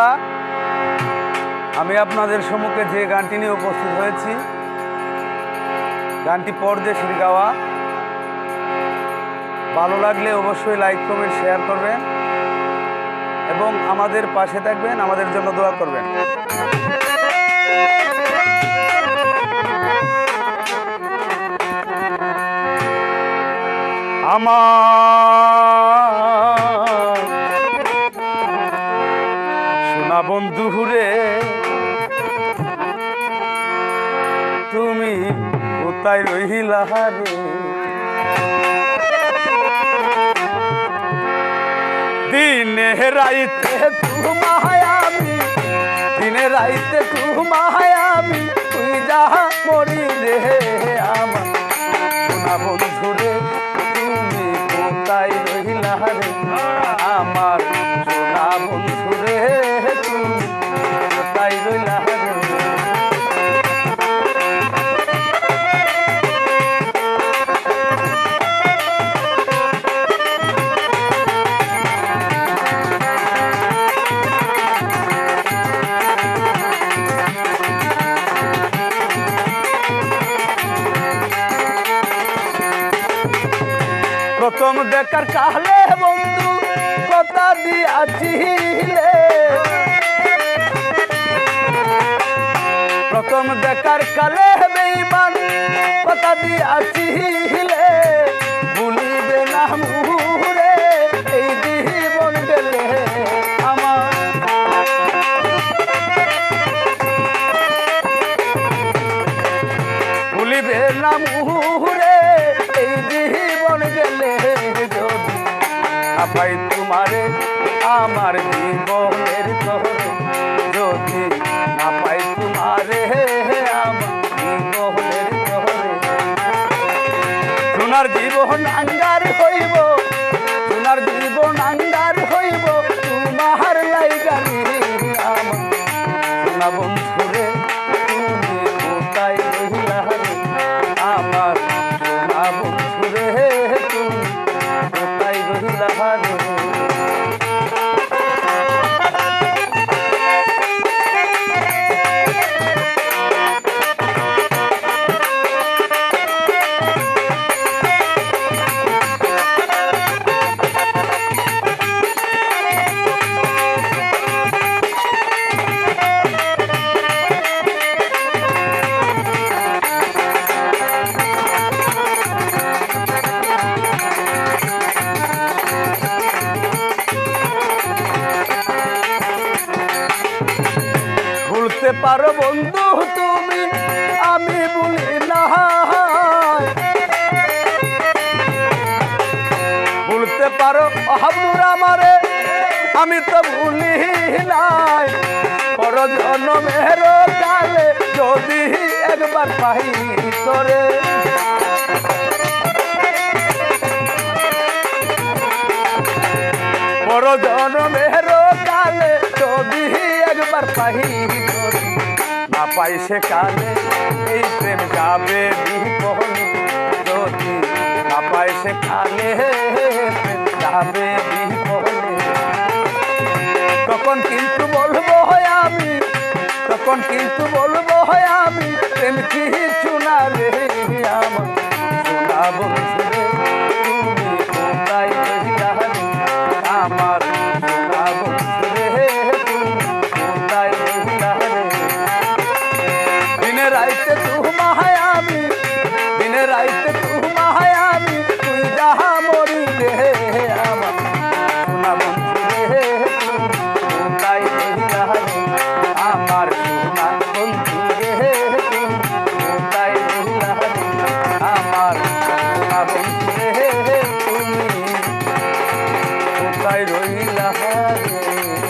বন্ধুরা, আমি আপনাদের সম্মুখে যে গানটি নিয়ে উপস্থিত হয়েছি, গানটি পরদেশের গাওয়া ভালো লাগলে অবশ্যই লাইক কমেন্ট শেয়ার করবেন এবং আমাদের পাশে থাকবেন, আমাদের জন্য দোয়া করবেন। আমার কোথায় রহিলা রে দিনে রাইতে তোমায় দিনে রাইতে দেখার কাহলে বন্ধু, কথা দিয়াছিলে। প্রথম দেখার কালে বেইমান কথা দিয়াছিলে। ভুলিবে না মুহুরে, এই জীবন গেলে আমার। ভুলিবে না আপাই তোমারে আমার জীবনের যদি আপাই তোমারে আমার সোনার জীবন আঙ্গার হইব, সোনার জীবন আঙ্গার হইব, তোমার লাইগানি আমার। বন্ধুরে, তুমি আমার সোনা পারো বন্ধু তুমি, আমি বলি না ভুলতে পারো হাবলুর আমারে, আমি তো ভুলি নাই। পর জন্মের কালে যদি একবার পাই তোরে। বড় জন্মের কালে যদি একবার পাই তোরে, কানে এই প্রেম যাবে বিপন যদি না পাই সে কালে প্রেম যাবে বিপন তখন কিন্তু বলব হয় আমি তখন কিন্তু বলব হয় আমি প্রেম কিছু না রে। রইলা রে